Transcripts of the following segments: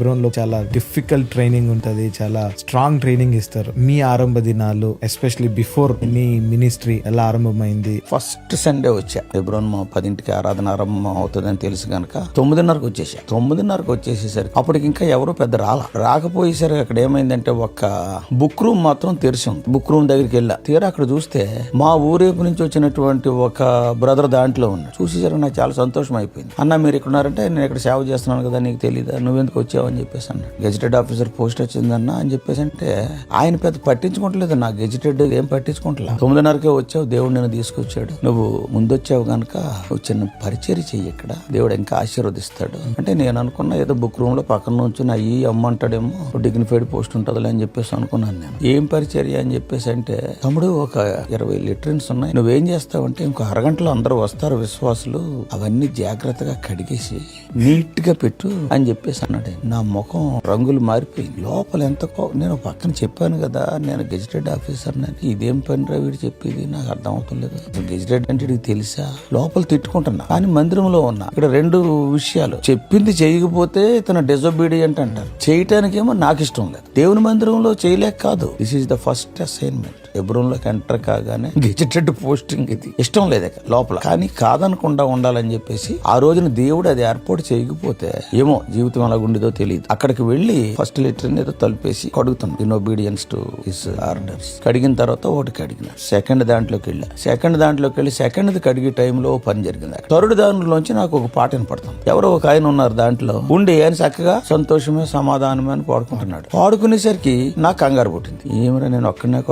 హెబ్రోన్లో చాలా difficult training ఉంటది చాలా స్ట్రాంగ్ ట్రైనింగ్ ఇస్తారు. మీ ఆరంభ దినాలు ఎస్పెషల్లీ బిఫోర్ మీ మినిస్ట్రీ ఎలా ఆరంభమైంది? ఫస్ట్ సండే వచ్చా. ఫిబ్రవరి పదింటికి ఆరాధన ఆరంభం అవుతుందని తెలుసు కనుక తొమ్మిదిన్నరకు వచ్చేసా. తొమ్మిదిన్నరకు వచ్చేసేసరికి అప్పటికి ఇంకా ఎవరు పెద్ద రాల. రాకపోయేసరికి అక్కడ ఏమైందంటే ఒక బుక్ రూమ్ మాత్రం తెరిచి ఉంది. బుక్ రూమ్ దగ్గరికి వెళ్ళా. తీరా అక్కడ చూస్తే మా ఊరేపు నుంచి వచ్చినటువంటి ఒక బ్రదర్ దాంట్లో ఉన్నాడు చూసేసరికి నాకు చాలా సంతోషం అయిపోయింది. అన్న మీరు ఇక్కడ ఉన్నారంటే నేను ఇక్కడ సేవ చేస్తున్నాను కదా నీకు తెలియదా నువ్వెందుకు వచ్చావు? అని చెప్పేసి అన్నాడు. గెజిటెడ్ ఆఫీసర్ పోస్ట్ వచ్చిందన్నా అని చెప్పేసి అంటే ఆయన పెద్ద పట్టించుకోవట్లేదు నా గెజిటెడ్ ఏం పట్టించుకోవట్లేదు తొమ్మిదిన్నరకే వచ్చావు దేవుడు నేను తీసుకొచ్చాడు. నువ్వు ముందొచ్చావు కనుక చిన్న పరిచయం చెయ్యి ఇక్కడ. దేవుడు ఇంకా ఆశీర్వదిస్తాడు. అంటే నేను అనుకున్న ఏదో బుక్ రూమ్లో పక్కన నుంచి నా ఈ అమ్మంటాడేమో డిగ్నిఫైడ్ పోస్ట్ ఉంటుందిలే అని చెప్పేసి అనుకున్నాను నేను. ఏం పరిచర్య అని చెప్పేసి అంటే తమ్ముడు ఒక ఇరవై లిటరన్స్ ఉన్నాయి. నువ్వేం చేస్తావంటే ఇంకో అరగంటలో అందరూ వస్తారు విశ్వాసులు. అవన్నీ జాగ్రత్తగా కడిగేసి నీట్గా పెట్టు అని చెప్పేసి అన్నాడు నా ముఖం రంగులు మారిపోయింది లోపల ఎంత నేను పక్కన చెప్పాను కదా నేను గెజిటెడ్ ఆఫీసర్ నేను ఇదేం పని రా వీడు చెప్పేది? నాకు అర్థం అవుతలేదు గెజిటెడ్ అంటే వీడికి తెలుసా? లోపల తిట్టుకుంటున్నా. కానీ మందిరంలో ఉన్నా. ఇక్కడ రెండు విషయాలు. చెప్పింది చేయకపోతే ఇతను డిజొబీడియంట్ అంటారు. చేయటానికేమో నాకు ఇష్టం లేదు. దేవుని మందిరంలో చేయలేక కాదు. This is the first assignment ఎబ్రోన్లోకి enter కాగానే గెజిటెడ్ పోస్టింగ్ ఇది. ఇష్టం లేదు లోపల. కానీ కాదనకుండా ఉండాలని చెప్పేసి ఆ రోజున దేవుడు అది ఏర్పాటు చేయకపోతే ఏమో జీవితం ఎలా ఉండేదో తెలియదు అక్కడికి వెళ్ళి ఫస్ట్ లెటర్ ఏదో తలుపేసి కడుగుతాం in obedience to his orders కడిగిన తర్వాత ఒకటి కడిగిన. సెకండ్ దాంట్లోకి వెళ్ళా. సెకండ్ దాంట్లోకి వెళ్ళి సెకండ్ కడిగే టైంలో పని జరిగింది. థర్డ్ దాంట్లోంచి నాకు ఒక పాట వినపడుతుంది. ఎవరో ఒక ఆయన ఉన్నారు దాంట్లో. ఉండి ఆయన చక్కగా సంతోషమే సమాధానమే అని పాడుకుంటున్నాడు. పాడుకునేసరికి నాకు కంగారు పుట్టింది. ఏమరా నేను ఒక్కడనే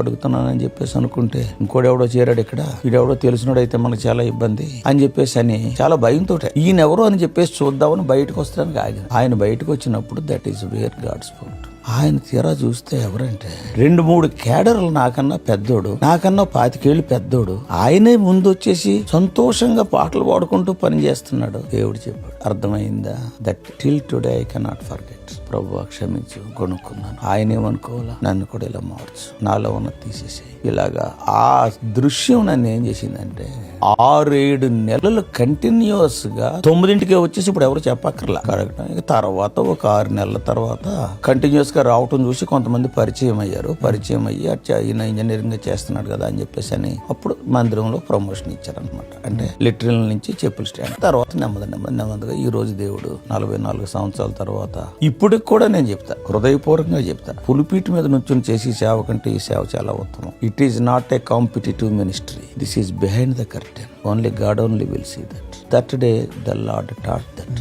అని చెప్పేసి అనుకుంటే ఇంకోడెవడో చేరాడు ఇక్కడ వీడెవడో తెలిసినోడైతే మనకు చాలా ఇబ్బంది అని చెప్పేసి అని చాలా భయంతో ఈయన ఎవరు అని చెప్పేసి చూద్దామని బయటకు వస్తానికి ఆగింది ఆయన బయటకు వచ్చినప్పుడు that is where God's sport ఆయన తీరా చూస్తే ఎవరంటే రెండు మూడు కేడర్లు నాకన్నా పెద్దోడు నాకన్నా పాతికేళ్ళు పెద్దోడు ఆయనే ముందు వచ్చేసి సంతోషంగా పాటలు పాడుకుంటూ పని చేస్తున్నాడు. దేవుడు చెప్పాడు. అర్థమైందా? That till today I cannot forget ప్రభు క్షమించు కొనుక్కున్నాను ఆయన ఏమనుకోవాలా నన్ను కూడా ఇలా మార్చు. నాలో ఉన్న తీసేసి ఇలాగా ఆ దృశ్యం నన్ను ఏం చేసిందంటే ఆరేడు నెలలు కంటిన్యూస్గా తొమ్మిదింటికే వచ్చేసి ఇప్పుడు ఎవరు చెప్పక్కర్లా. కరెక్ట్ తర్వాత ఒక ఆరు నెలల తర్వాత కంటిన్యూస్గా రావటం చూసి కొంతమంది పరిచయం అయ్యారు. పరిచయం అయ్యి ఈయన ఇంజనీరింగ్ చేస్తున్నాడు కదా అని చెప్పేసి అని అప్పుడు మందిరంలో ప్రమోషన్ ఇచ్చారనమాట అంటే లిటరల్ నుంచి చెప్పులు స్టాండ్ తర్వాత నెమ్మది నెమ్మది నెమ్మదిగా ఈ రోజు దేవుడు నలభై నాలుగు సంవత్సరాల తర్వాత. ఇప్పటికి కూడా నేను చెప్తా హృదయపూర్వకంగా చెప్తా. పులిపీటి మీద నుంచుని చేసి సేవ కంటే ఈ సేవ చాలా ఉత్తమం. It is not a competitive ministry this is behind the curtain only God only will see that that day the Lord taught that